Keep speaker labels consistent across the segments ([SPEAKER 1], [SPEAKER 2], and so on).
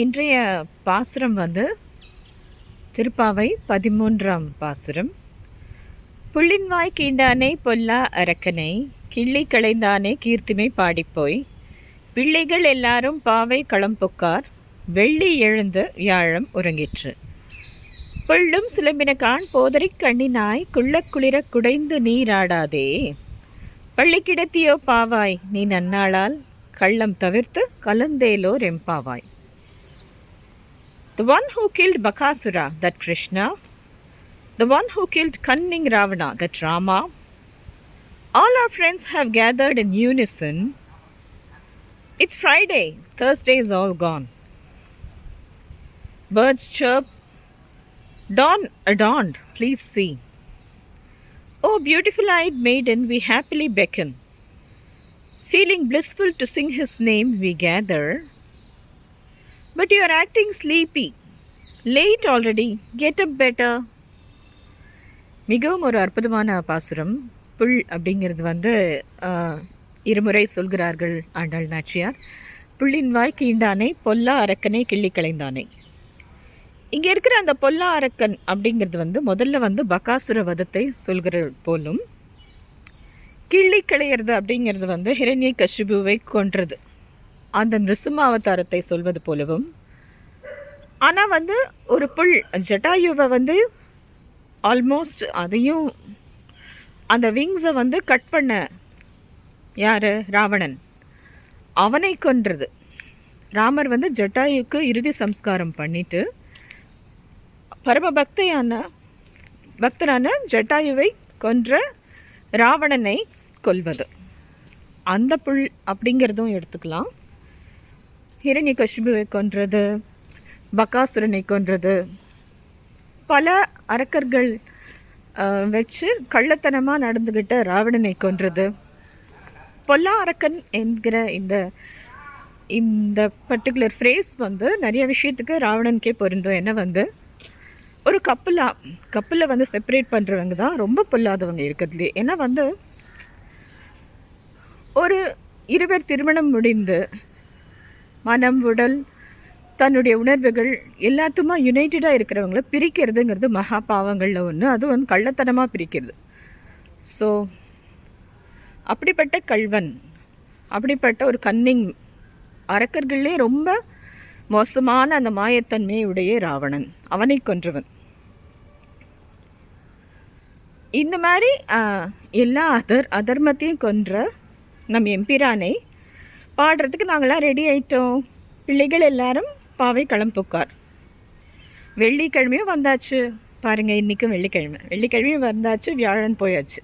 [SPEAKER 1] இன்றைய பாசுரம் வந்து திருப்பாவை பதிமூன்றாம் பாசுரம். புள்ளின்வாய் கீண்டானே பொல்லா அரக்கனை கிள்ளி களைந்தானே கீர்த்திமை பாடிப்போய். பிள்ளைகள் எல்லாரும் பாவை களம்புக்கார் வெள்ளி எழுந்து வியாழம் உறங்கிற்று. புள்ளும் சிலம்பினகான் போதரிக் கண்ணினாய் குள்ளக் குளிர குடைந்து நீராடாதே பள்ளி கிடத்தியோ பாவாய் நீ நன்னாளால் கள்ளம் தவிர்த்து கலந்தேலோ ரெம்பாவாய். The one who killed Bakasura, that Krishna, the one who killed cunning Ravana, that Rama, all our friends have gathered in unison. It's Friday, Thursday is all gone. Birds chirp, dawn adorned, please see. Oh, beautiful eyed maiden, we happily beckon. Feeling blissful to sing his name, we gather. But you are acting sleepy. Late already. Get up better. மிகவும் ஒரு அற்புதமான பாசுரம் புல் அப்படிங்கிறது வந்து இருமுறை சொல்கிறார்கள் ஆண்டாள் நாச்சியார் புள்ளின் வாய் கீண்டானை பொல்லா அரக்கனை கிள்ளி களைந்தானை இங்கே இருக்கிற அந்த பொல்லா அரக்கன் அப்படிங்கிறது வந்து முதல்ல வந்து பகாசுர வதத்தை சொல்கிற போலும் கிள்ளி களையிறது அப்படிங்கிறது வந்து ஹிரண்யை கஷிபுவை கொன்றது அந்த நிருசிம்ம அவதாரத்தை சொல்வது போலவும் ஆனால் வந்து ஒரு புல் ஜட்டாயுவை வந்து ஆல்மோஸ்ட் அதையும் அந்த விங்ஸை வந்து கட் பண்ண யார்? ராவணன். அவனை கொன்றது. ராமர் வந்து ஜட்டாயுக்கு இறுதி சம்ஸ்காரம் பண்ணிட்டு பரமபக்தையான பக்தரான ஜட்டாயுவை கொன்ற ராவணனை கொல்வது. அந்த புல் அப்படிங்கிறதும் எடுத்துக்கலாம். ஹிரண்ய கஷ்புவை கொன்றது பகாசுரனை கொன்றது. பல அரக்கர்கள் வச்சு கள்ளத்தனமாக நடந்துக்கிட்ட ராவணனை கொன்றது. பொல்லா அரக்கன் என்கிற இந்த இந்த பர்டிகுலர் ஃப்ரேஸ் வந்து நிறைய விஷயத்துக்கு ராவணனுக்கே பொருந்தும். என்ன வந்து? ஒரு கப்பலாக கப்பலை வந்து செப்பரேட் பண்ணுறவங்க தான் ரொம்ப பொல்லாதவங்க இருக்கிறதுலே. ஏன்னா வந்து? ஒரு இருவர் திருமணம் முடிந்து மனம் உடல் தன்னுடைய உணர்வுகள் எல்லாத்துமா யுனைட்டடாக இருக்கிறவங்கள பிரிக்கிறதுங்கிறது மகா பாவங்களில் ஒன்று அது வந்து கள்ளத்தனமாக பிரிக்கிறது. ஸோ அப்படிப்பட்ட கள்வன் அப்படிப்பட்ட ஒரு கன்னிங் அரக்கர்களே ரொம்ப மோசமான அந்த மாயத்தன்மையுடைய ராவணன். அவனை கொன்றவன். இந்த மாதிரி எல்லா அதர் அதர்மத்தையும் கொன்ற நம் எம்பிரானை பாடுறதுக்கு நாங்களாம் ரெடி ஆயிட்டோம். பிள்ளைகள் எல்லாரும் பாவை களம்புக்கார் வெள்ளிக்கிழமையும் வந்தாச்சு. பாருங்க இன்றைக்கும் வெள்ளிக்கிழமை. வெள்ளிக்கிழமையும் வந்தாச்சு வியாழன் போயாச்சு.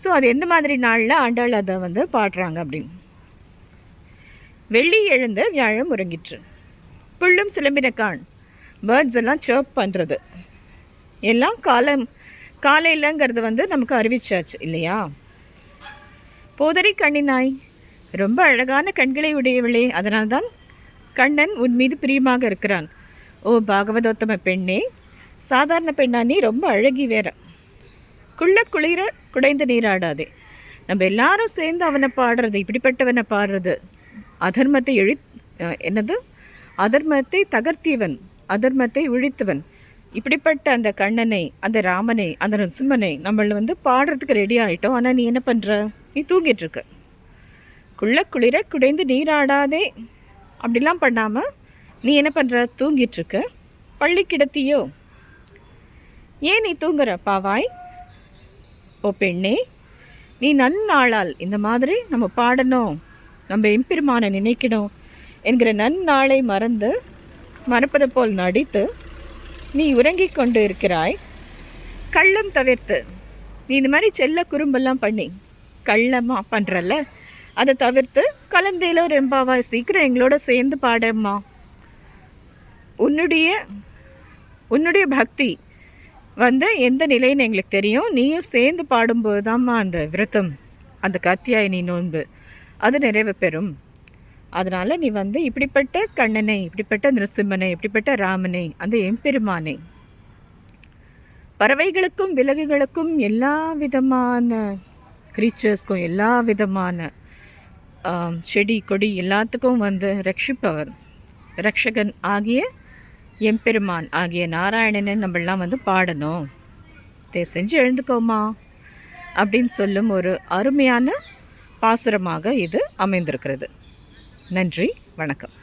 [SPEAKER 1] ஸோ அது எந்த மாதிரி நாளில் ஆண்டாள் அதை வந்து பாடுறாங்க அப்படின்னு. வெள்ளி எழுந்த வியாழம் உறங்கிற்று. புல்லும் சிலம்பினக்கான் பேர்ட்ஸ் எல்லாம் சர்ப் பண்ணுறது எல்லாம் காலம் காலையிலங்கிறது வந்து நமக்கு அறிவிச்சாச்சு இல்லையா? போதறி கண்ணினாய் ரொம்ப அழகான கண்களை உடையவளே. அதனால்தான் கண்ணன் உன் மீது பிரியமாக இருக்கிறான். ஓ பாகவதோத்தம பெண்ணே சாதாரண பெண்ணா நீ ரொம்ப அழகி வேற. குள்ள குளிர குடைந்து நீராடாதே. நம்ம எல்லாரும் சேர்ந்து அவனை பாடுறது இப்படிப்பட்டவனை பாடுறது. அதர்மத்தை எழு என்னது? அதர்மத்தை தகர்த்தியவன் அதர்மத்தை ஒழித்தவன் இப்படிப்பட்ட அந்த கண்ணனை அந்த ராமனை அந்த நரசிம்மனை நம்மள வந்து பாடுறதுக்கு ரெடி ஆகிட்டோம் ஆனால் நீ என்ன பண்ணுற நீ தூங்கிட்டு இருக்க. குள்ள குளிர குடைந்து நீராடாதே. அப்படிலாம் பண்ணாமல் நீ என்ன பண்ணுற தூங்கிட்டுருக்க. பள்ளி கிடத்தியோ? ஏன் நீ தூங்குற பாவாய்? ஓ பெண்ணே நீ நன்னாளால் இந்த மாதிரி நம்ம பாடணும் நம்ம எம்பெருமானை நினைக்கணும் என்கிற நன்னாளை மறந்து மறப்பது போல் நடித்து நீ உறங்கிக் கொண்டு இருக்கிறாய். கள்ளம் தவிர்த்து நீ இந்த மாதிரி செல்ல குறும்பெல்லாம் பண்ணி கள்ளமாக பண்ணுறல்ல அதை தவிர்த்து கலந்தையில் ரெம்பாவா சீக்கிரம் எங்களோட சேர்ந்து பாடம்மா. உன்னுடைய உன்னுடைய பக்தி வந்து எந்த நிலைன்னு எங்களுக்கு தெரியும். நீயும் சேர்ந்து பாடும்போது தாம்மா அந்த விரதம் அந்த கத்தியாயினி நோன்பு. அது நிறைவு பெறும். அதனால் நீ வந்து இப்படிப்பட்ட கண்ணனை இப்படிப்பட்ட நிருசிம்மனை இப்படிப்பட்ட ராமனை அந்த எம்பெருமானை பறவைகளுக்கும் விலங்குகளுக்கும் எல்லா விதமான க்ரீச்சர்ஸ்க்கும் எல்லா விதமான செடி கொடி எல்லாத்துக்கும் வந்து ரட்சிப்பவர் ரக்ஷகன் ஆகிய எம்பெருமான் ஆகிய நாராயணனை நம்மளாம் வந்து பாடணும். தே செஞ்சு எழுந்துக்கோமா அப்படின்னு சொல்லும் ஒரு அருமையான பாசுரமாக இது அமைந்திருக்கிறது. நன்றி வணக்கம்.